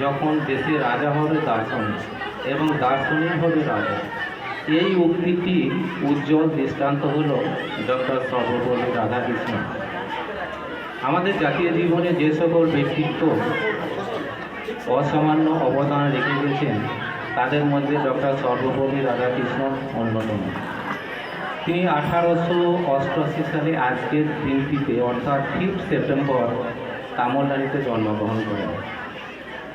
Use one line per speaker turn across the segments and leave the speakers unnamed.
যখন দেশের রাজা হবে দার্শনিক এবং দার্শনিক হবে রাজা। এই উক্তিটি উজ্জ্বল দৃষ্টান্ত হল ডক্টর সর্বপল্লী রাধাকৃষ্ণ। আমাদের জাতীয় জীবনে যে সকল ব্যক্তিত্ব অসামান্য অবদান রেখে গেছেন, তাদের মধ্যে ডক্টর সর্বপল্লী রাধাকৃষ্ণ অন্যতম। তিনি আঠারোশো অষ্টআশি সালে আজকের দিনটিতে, অর্থাৎ ফিফথ সেপ্টেম্বর তামিলনাড়ুতে জন্মগ্রহণ করেন।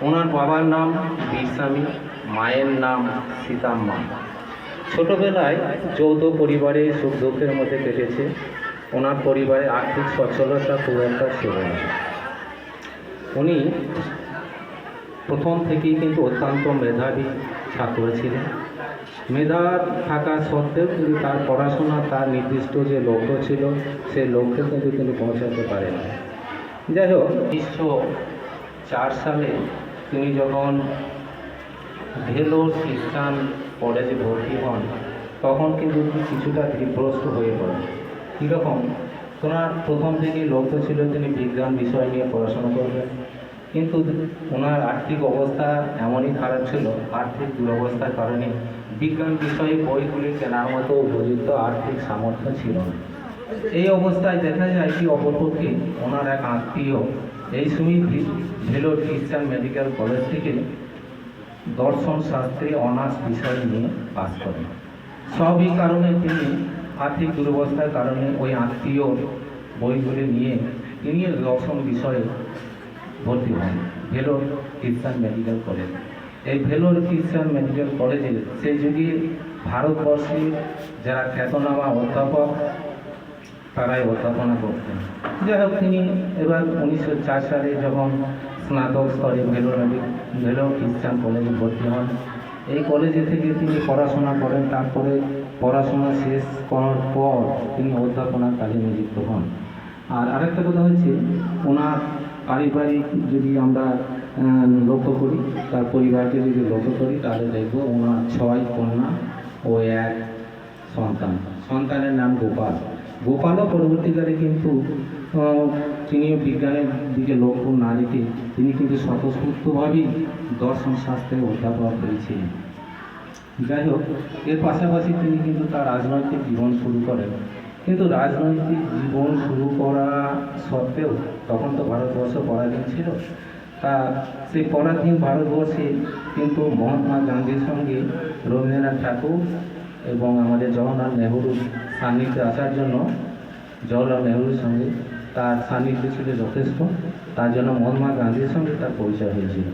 ওনার বাবার নাম বীরস্বামী মায়ের নাম সীতাম্মা। ছোটবেলায় যৌথ পরিবারে সুখ দুঃখের মধ্যে কেটেছে। ওনার পরিবারে আর্থিক সচ্ছলতা খুব একটা ছিল না। উনি প্রথম থেকেই কিন্তু অত্যন্ত মেধাবী ছাত্র ছিলেন। মেধা থাকা সত্ত্বেও কিন্তু তার পড়াশোনা, তার নির্দিষ্ট যে লক্ষ্য ছিল, সেই লক্ষ্যে কিন্তু তিনি পৌঁছাতে পারেন যাই হোক, উনিশশো চার সালে তিনি যখন ভেলোর খ্রিস্টান কলেজে ভর্তি হন, তখন কিন্তু কিছুটা বিভ্রস্ত হয়ে পড়েন। কীরকম? ওনার প্রথম থেকেই লক্ষ্য ছিল তিনি বিজ্ঞান বিষয় নিয়ে পড়াশোনা করবেন। কিন্তু ওনার আর্থিক অবস্থা এমনই খারাপ ছিল, আর্থিক দুরবস্থার কারণে বিজ্ঞান বিষয়ে বইগুলি কেনার মতো উপযুক্ত আর্থিক সামর্থ্য ছিল না। এই অবস্থায় দেখা যায় কি অপরপক্ষে ওনার এক আত্মীয় এই ভি- ভেলোর খ্রিস্টান মেডিকেল কলেজ থেকে দর্শন শাস্ত্রে অনার্স বিষয় নিয়ে পাস করেন সবই কারণে তিনি আর্থিক দুরবস্থার কারণে ওই আত্মীয় বইগুলি নিয়ে তিনি দর্শন বিষয়ে ভর্তি হন ভেলোর খ্রিস্টান মেডিকেল কলেজ। এই ভেলোর খ্রিস্টান মেডিকেল কলেজে সেই যুগে ভারতবর্ষের যারা খ্যাতনামা অধ্যাপক তারাই অধ্যাপনা করতেন যাই হোক তিনি এবার উনিশশো চার সালে যখন স্নাতক স্তরে ভেলোর মেডি- ভেলোর খ্রিস্টান কলেজে ভর্তি হন, এই কলেজে থেকে তিনি পড়াশোনা করেন। তারপরে পড়াশোনা শেষ করার পর তিনি অধ্যাপনার কাজে নিযুক্ত হন। আর আরেকটা কথা হচ্ছে, ওনার পারিবারিক যদি আমরা লক্ষ্য করি, তার পরিবারকে যদি লক্ষ্য করি, তাহলে দেখব ওনার ছয় কন্যা ও এক সন্তান। সন্তানের নাম গোপাল। গোপালও পরবর্তীকালে কিন্তু তিনিও বিজ্ঞানের দিকে লক্ষ্য না রেখে তিনি কিন্তু স্বতঃস্ফূর্তভাবেই দর্শন শাস্ত্রে অধ্যাপক হয়েছিলেন। যাই হোক, এর পাশাপাশি তিনি কিন্তু তার রাজনৈতিক জীবন শুরু করেন। কিন্তু রাজনৈতিক জীবন শুরু করা সত্ত্বেও, তখন তো ভারতবর্ষ পরাধীন ছিল, তা সেই পরাধীন ভারতবর্ষে কিন্তু মহাত্মা গান্ধীর সঙ্গে রবীন্দ্রনাথ ঠাকুর এবং আমাদের জওয়াহরলাল নেহরুর সান্নিধ্যে আসার জন্য জওয়াহরলাল নেহরুর সঙ্গে তার সান্নিধ্য ছিল যথেষ্ট। তার জন্য মহাত্মা গান্ধীর সঙ্গে তার পরিচয় হয়েছিল।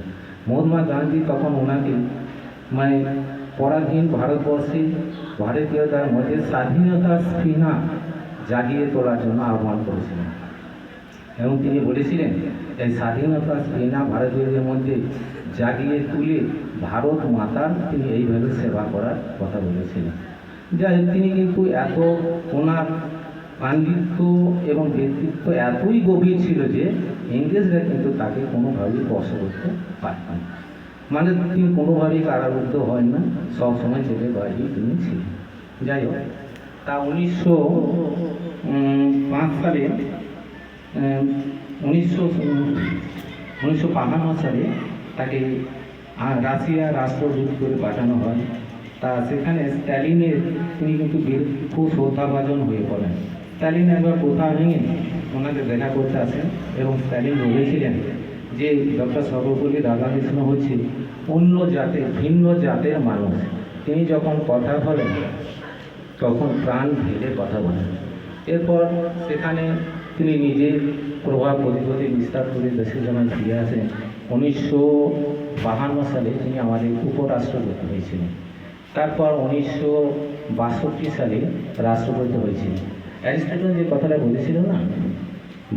মহাত্মা গান্ধী তখন ওনাকে মানে পরাধীন ভারতবর্ষে ভারতীয়তার মধ্যে স্বাধীনতার স্পৃহা জাগিয়ে তোলার জন্য আহ্বান করেছিলেন। এবং তিনি বলেছিলেন, এই স্বাধীনতার স্পৃহা ভারতীয়দের মধ্যে জাগিয়ে তুলে ভারত মাতার তিনি এইভাবে সেবা করার কথা বলেছিলেন। হোক তিনি কিন্তু এত ওনার পাণ্ডিত্য এবং ব্যক্তিত্ব এতই গভীর ছিল যে ইংরেজরা কিন্তু তাকে কোনোভাবেই স্পর্শ করতে পারত না। মানে তিনি কোনোভাবেই কারারুদ্ধ হন না, সবসময় জেলের বাইরেই তিনি ছিলেন। যাই হোক, তা উনিশশো পাঁচ সালে উনিশশো উনিশশো সালে তাকে রাশিয়া রাষ্ট্রদূত করে পাঠানো হয়। তা সেখানে স্ট্যালিনের তিনি কিন্তু খুব শ্রদ্ধাভাজন হয়ে পড়েন। স্ট্যালিন একবার কোথা ভেঙে ওনাকে দেখা করতে আসেন এবং স্ট্যালিন বলেছিলেন যে, ডক্টর সর্বপল্লী রাধাকৃষ্ণ হচ্ছে অন্য জাতের, ভিন্ন জাতের মানুষ। তিনি যখন কথা বলেন, তখন প্রাণ ভেদে কথা বলেন। এরপর সেখানে তিনি নিজে প্রভাব প্রতিপতি বিস্তার করে দেশে যখন ফিরে আসেন। উনিশশো বাহান্ন সালে তিনি আমাদের উপরাষ্ট্রপতি হয়েছিলেন। তারপর উনিশশো বাষট্টি সালে রাষ্ট্রপতি হয়েছিলেন। অ্যারিস্টটল যে কথাটা বলেছিল না,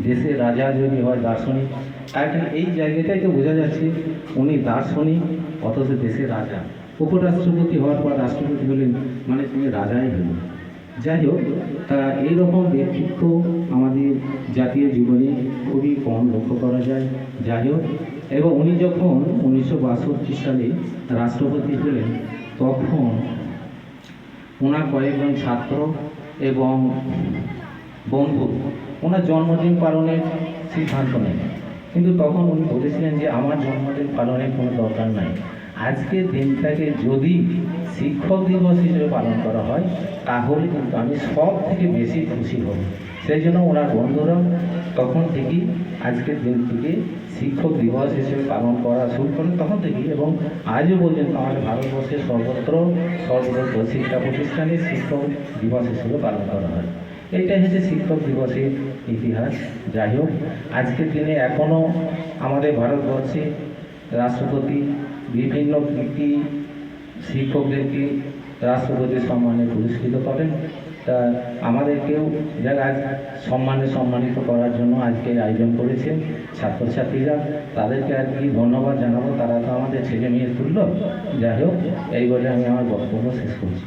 দেশে রাজা যদি হয় দার্শনিক ঠিক এই জায়গাটাই তো বোঝা যাচ্ছে, উনি দার্শনিক, অথচ দেশের রাজা। উপরাষ্ট্রপতি হওয়ার পর রাষ্ট্রপতি হলেন মানে তুমি রাজাই হলেন। যাই হোক, তা এইরকম ব্যক্তিত্ব আমাদের জাতীয় জীবনে খুবই কম লক্ষ্য করা যায়। যাই হোক, এবং উনি যখন উনিশশো বাষট্টি সালে রাষ্ট্রপতি হলেন তখন ওনার কয়েকজন ছাত্র এবং বন্ধু, ওনার জন্মদিন পালনের সিদ্ধান্ত নেন কিন্তু তখন উনি বলেছিলেন যে, আমার জন্মদিন পালনের কোনো দরকার নাই। আজকের দিনটাকে যদি শিক্ষক দিবস হিসেবে পালন করা হয়, তাহলে কিন্তু আমি সব থেকে বেশি খুশি হব। সেই জন্য ওনার বন্ধুরা, তখন থেকেই আজকের দিনটিকে শিক্ষক দিবস হিসেবে পালন করা শুরু করেন তখন থেকেই এবং আজও পর্যন্ত আমাদের ভারতবর্ষের সর্বত্র সর্বত্র শিক্ষা প্রতিষ্ঠানে শিক্ষক দিবস হিসেবে পালন করা হয়। এইটাই হচ্ছে শিক্ষক দিবসের ইতিহাস। যাই হোক, আজকের দিনে এখনও আমাদের ভারতবর্ষে রাষ্ট্রপতি বিভিন্ন কীর্তি শিক্ষকদেরকে রাষ্ট্রপতি সম্মানে পুরস্কৃত করেন। তা আমাদেরকেও যারা আজ সম্মানে সম্মানিত করার জন্য আজকে আয়োজন করেছে ছাত্রছাত্রীরা। তাদেরকে আর কি ধন্যবাদ জানাব, তারা তো আমাদের ছেলে মেয়ে তুলল যাই হোক, এই বলে আমি আমার বক্তব্য শেষ করছি।